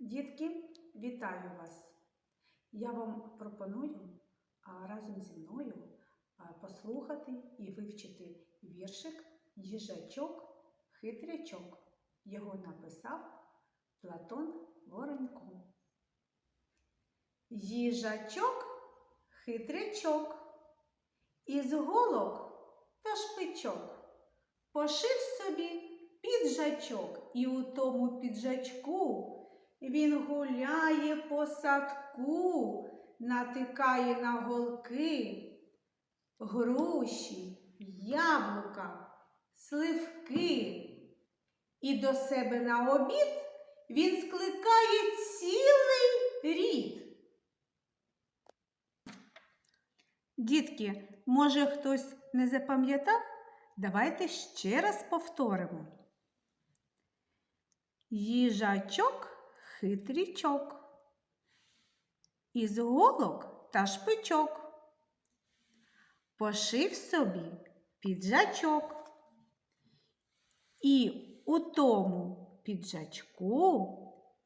Дітки, вітаю вас! Я вам пропоную разом зі мною послухати і вивчити віршик Їжачок хитрячок. Його написав Платон Воронько. Їжачок хитрячок, із голок та шпичок пошив собі піджачок, і у тому піджачку він гуляє по садку, натикає на голки, груші, яблука, сливки. І до себе на обід він скликає цілий рід. Дітки, може хтось не запам'ятав? Давайте ще раз повторимо. Їжачок хитрічок. Із голок та шпичок. Пошив собі піджачок. І у тому піджачку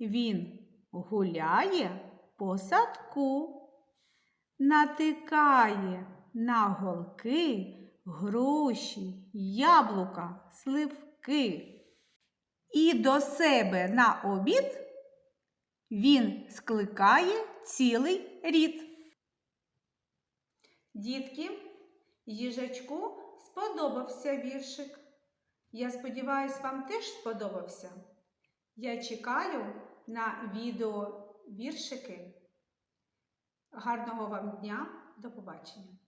він гуляє по садку, натикає на голки груші, яблука, сливки. І до себе на обід він скликає цілий рід. Дітки, їжачку сподобався віршик. Я сподіваюся, вам теж сподобався. Я чекаю на відео віршики. Гарного вам дня, до побачення!